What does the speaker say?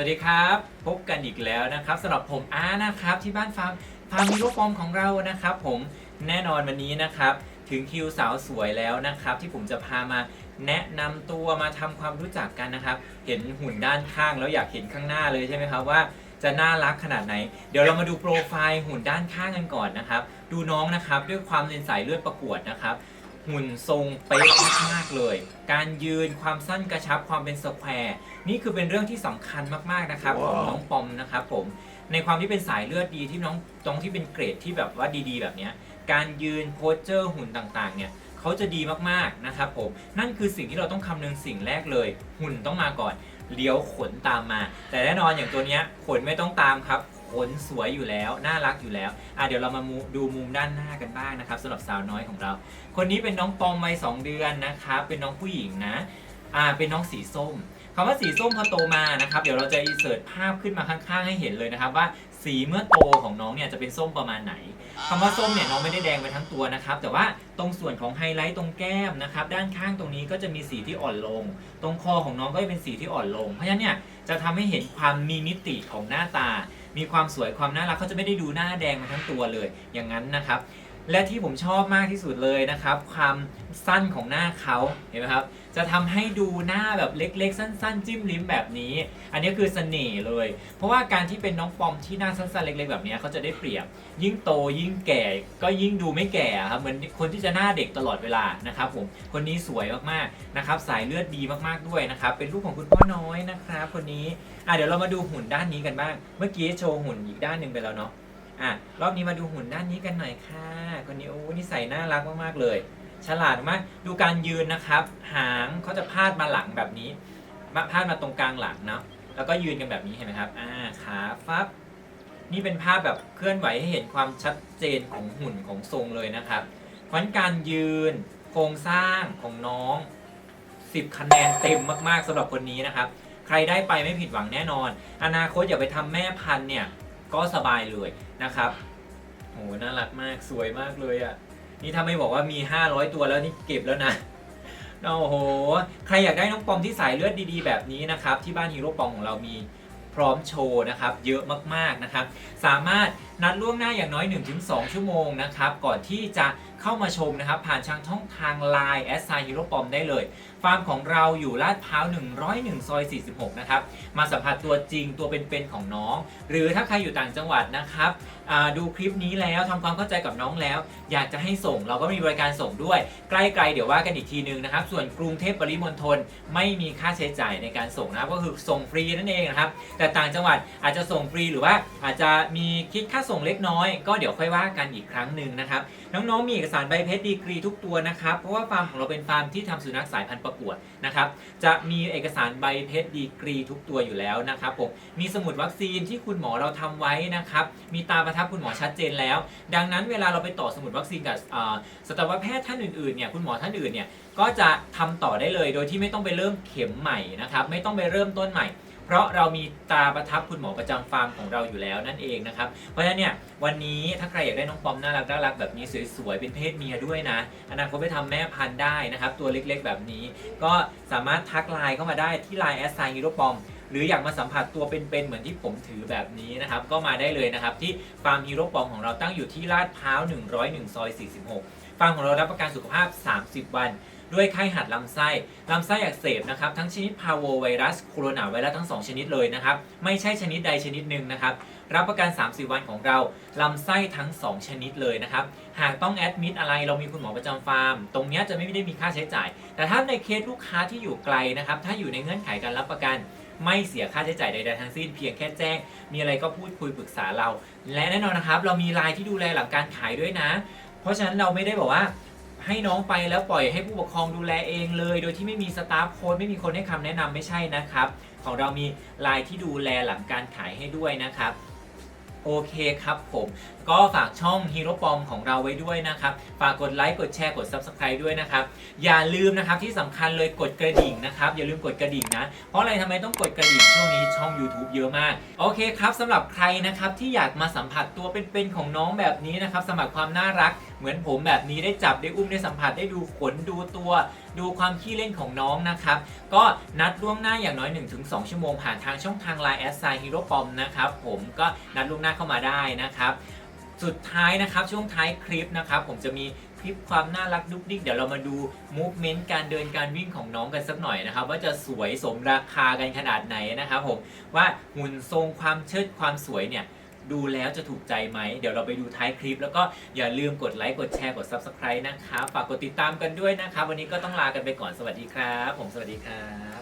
สวัสดีครับ พบกันอีกแล้วนะครับสำหรับผมอาร์นะครับที่บ้านฟาร์มฟาร์มฮีโร่ปอมของเรานะครับ ผมแน่นอนวันนี้นะครับ ถึงคิวสาวสวยแล้วนะครับ ที่ผมจะพามาแนะนำตัวมาทำความรู้จักกันนะครับ เห็นหุ่นด้านข้างแล้วอยากเห็นข้างหน้าเลยใช่ไหมครับว่าจะน่ารักขนาดไหน เดี๋ยวเรามาดูโปรไฟล์หุ่นด้านข้างกันก่อนนะครับ ดูน้องนะครับด้วยความเป็นสายเลือดประกวดนะครับ หุ่นทรงเป๊ะมากๆเลย การยืนความสั้นกระชับความเป็นสแควร์นี่คือเป็นเรื่องที่สำคัญมากๆนะครับของน้องปอมนะครับผมในความที่เป็นสายเลือดดีที่น้องตรงที่เป็นเกรดที่แบบว่าดีๆ แบบเนี้ยการยืนโพสเจอร์หุ่นต่างๆเนี่ยเขาจะดีมากๆนะครับผมนั่นคือสิ่งที่เราต้องคำนึงสิ่งแรกเลย หุ่นต้องมาก่อนเลี้ยวขนตามมา แต่แน่นอนอย่างตัวเนี้ยขนไม่ต้องตามครับข นสวยอยู่แล้ว น่ารักอยู่แล้วอะเดี๋ยวเรามาดูมุมด้านหน้ากันบ้างนะครับสำหรับสาวน้อยของเรา คนนี้เป็นน้องปอมวัยสองเดือนนะครับเป็นน้องผู้หญิงนะอ่าเป็นน้องสีส้มคำว่าสีส้มพอโตมานะครับเดี๋ยวเราจะอินเสิร์ตภาพขึ้นมาข้างๆ ให้เห็นเลยนะครับว่าสีเมื่อโตของน้องเนี่ยจะเป็นส้มประมาณไหนคำว่าส้มเนี่ยน้องไม่ได้แดงไปทั้งตัวนะครับ แต่ว่าตรงส่วนของไฮไลท์ตรงแก้มนะครับด้านข้างตรงนี้ก็จะมีสีที่อ่อนลง ตรงคอของน้องก็จะเป็นสีที่อ่อนลง เพราะฉะนั้นเนี่ยจะทำให้เห็นความมีมิติของหน้าตา มีความสวยความน่ารักเขาจะไม่ได้ดูหน้าแดงมาทั้งตัวเลย อย่างนั้นนะครับ และที่ผมชอบมากที่สุดเลยนะครับ ความสั้นของหน้าเขาเห็นไหมครับ จะทำให้ดูหน้าแบบเล็กๆ สั้น ๆ จิ้มลิ้มแบบนี้ อันนี้คือเสน่ห์เลย เพราะว่าการที่เป็นน้องปอมที่หน้าสั้นๆเล็ก ๆ แบบนี้เขาจะได้เปรียบ ยิ่งโตยิ่งแก่ก็ยิ่งดูไม่แก่ครับเหมือนคนที่จะหน้าเด็กตลอดเวลานะครับผมคนนี้สวยมากๆนะครับ สายเลือดดีมากๆด้วยนะครับ เป็นลูกของคุณพ่อน้อยนะครับ คนนี้อะเดี๋ยวเรามาดูหุ่นด้านนี้กันบ้าง เมื่อกี้โชว์หุ่นอีกด้านหนึ่งไปแล้วเนาะ อะรอบนี้มาดูหุ่นด้านนี้กันหน่อยค่ะ คนนี้โอ้นิสัยน่ารักมากๆเลย ฉลาดมากดูการยืนนะครับ หางเขาจะพาดมาหลังแบบนี้ มาพาดมาตรงกลางหลังเนาะแล้วก็ยืนกันแบบนี้เห็นไหมครับอ่าขาฟับนี่เป็นภาพแบบเคลื่อนไหวให้เห็นความชัดเจนของหุ่นของทรงเลยนะครับเพราะฉะนั้นการยืนโครงสร้างของน้อง 10 คะแนนเต็มมากๆสำหรับคนนี้นะครับ ใครได้ไปไม่ผิดหวังแน่นอน อนาคตอย่าไปทำแม่พันธุ์เนี่ย ก็สบายเลยนะครับโหน่ารักมากสวยมากเลยอะ่ะ นี่ถ้าไม่บอกว่ามี 500 ตัวแล้วนี่เก็บแล้วนะโอ้โห ใครอยากได้น้องปอมที่สายเลือดดีๆ แบบนี้นะครับ ที่บ้านฮีโร่ปอมของเรามีพร้อมโชว์นะครับเยอะมากๆนะครับ สามารถนัดล่วงหน้าอย่างน้อย 1-2 ชั่วโมงนะครับ ก่อนที่จะเข้ามาชมนะครับ ผ่านช่องทาง Line แอสไซฮีโร่ปอมได้เลย ฟาร์มของเราอยู่ลาดพร้าว101 ซอย 46 นะครับ มาสัมผัสตัวจริงตัวเป็นๆของน้อง หรือถ้าใครอยู่ต่างจังหวัดนะครับดูคลิปนี้แล้วทำความเข้าใจกับน้องแล้ว อยากจะให้ส่งเราก็มีบริการส่งด้วย ใกล้ๆเดี๋ยวว่ากันอีกทีนึงนะครับ ส่วนกรุงเทพปริมณฑลไม่มีค่าใช้จ่ายในการส่งนะครับ ก็คือส่งฟรีนั่นเองนะครับ แต่ต่างจังหวัดอาจจะส่งฟรีหรือว่าอาจจะมีคิดค่าส่งเล็กน้อย ก็เดี๋ยวค่อยว่ากันอีกครั้งหนึ่งนะครับ น้องๆมีเอกสารใบเพชรดีกรีทุกตัวนะครับ เพราะว่าฟาร์มของเราเป็นฟาร์มที่ทำสุนัขสายพันธุ์ประกวดนะครับ จะมีเอกสารใบเพชรดีกรีทุกตัวอยู่แล้วนะครับผมมีสมุดวัคซีนที่คุณหมอเราทำไว้นะครับ มีตาประทับคุณหมอชัดเจนแล้ว ดังนั้นเวลาเราไปต่อสมุดวัคซีนกับสัตวแพทย์ท่านอื่นๆเนี่ยคุณหมอท่านอื่นเนี่ยก็จะทำต่อได้เลย โดยที่ไม่ต้องไปเริ่มเข็มใหม่นะครับ ไม่ต้องไปเริ่มต้นใหม่ เพราะเรามีตาประทับคุณหมอประจำฟาร์มของเราอยู่แล้วนั่นเองนะครับ เพราะฉะนั้นเนี่ยวันนี้ถ้าใครอยากได้น้องปอมน่ารักน่ารักแบบนี้สวยๆเป็นเพศเมียด้วยนะอนาคตไปทำแม่พันธุ์ได้นะครับตัวเล็กๆ แบบนี้ ก็สามารถทักไลน์เข้ามาได้ที่ไลน์แอสไซฮีโรปอมหรืออยากมาสัมผัสตัวเป็นๆเหมือนที่ผมถือแบบนี้นะครับ ก็มาได้เลยนะครับ ที่ฟาร์มฮีโร่ปอมของเราตั้งอยู่ที่ลาดพร้าว 101 ซอย 46 ฟาร์มของเรารับประกันสุขภาพ 30 วัน ด้วยไข้หัดลำไส้ลำไส้อักเสบนะครับทั้งชนิดพาโวไวรัสโคโรนาไวรัสทั้ง 2 ชนิดเลยนะครับ ไม่ใช่ชนิดใดชนิดหนึ่งนะครับ รับประกัน 30 วันของเราลำไส้ทั้ง 2 ชนิดเลยนะครับ หากต้องแอดมิดอะไรเรามีคุณหมอประจำฟาร์ม ตรงเนี้ยจะไม่ได้มีค่าใช้จ่าย แต่ถ้าในเคสลูกค้าที่อยู่ไกลนะครับ ถ้าอยู่ในเงื่อนไขการรับประกันไม่เสียค่าใช้จ่ายใดๆทั้งสิ้นเพียงแค่แจ้ง มีอะไรก็พูดคุยปรึกษาเรา และแน่นอนนะครับ เรามีไลน์ที่ดูแลหลังการขายด้วยนะ เพราะฉะนั้นเราไม่ได้บอกว่า ให้น้องไปแล้วปล่อยให้ผู้ปกครองดูแลเองเลย โดยที่ไม่มีสตาฟโค้ดไม่มีคนให้คำแนะนำไม่ใช่นะครับ ของเรามีไลน์ที่ดูแลหลังการขายให้ด้วยนะครับโอเคครับผม ก็ฝากช่องฮีโร่ปอมของเราไว้ด้วยนะครับ ฝากกดไลค์กดแชร์กด Subscribe ด้วยนะครับ อย่าลืมนะครับที่สำคัญเลยกดกระดิ่งนะครับ อย่าลืมกดกระดิ่งนะ เพราะอะไรทำไมต้องกดกระดิ่งช่วงนี้ช่อง YouTube เยอะมาก โอเคครับสำหรับใครนะครับที่อยากมาสัมผัสตัวเป็นๆของน้องแบบนี้นะครับ สมัครความน่ารัก เหมือนผมแบบนี้ได้จับได้อุ้มได้สัมผัสได้ดูขนดูตัว ดูความขี้เล่นของน้องนะครับ ก็นัดล่วงหน้าอย่างน้อย 1-2 ชั่วโมงผ่านทางช่องทาง Line แอสไซฮีโร่ปอมนะครับผมก็นัดล่วงหน้าเข้ามาได้นะครับสุดท้ายนะครับช่วงท้ายคลิปนะครับผมจะมีคลิปความน่ารักดุ๊กดิ๊กเดี๋ยวเรามาดูมูฟเมนต์การเดินการวิ่งของน้องกันสักหน่อยนะครับ ว่าจะสวยสมราคากันขนาดไหนนะครับผมว่าหุ่นทรงความเชิดความสวยเนี่ย ดูแล้วจะถูกใจไหม เดี๋ยวเราไปดูท้ายคลิป แล้วก็อย่าลืมกดไลค์ กดแชร์ กด Subscribe นะครับฝากกดติดตามกันด้วยนะครับวันนี้ก็ต้องลากันไปก่อน สวัสดีครับ ผมสวัสดีครับ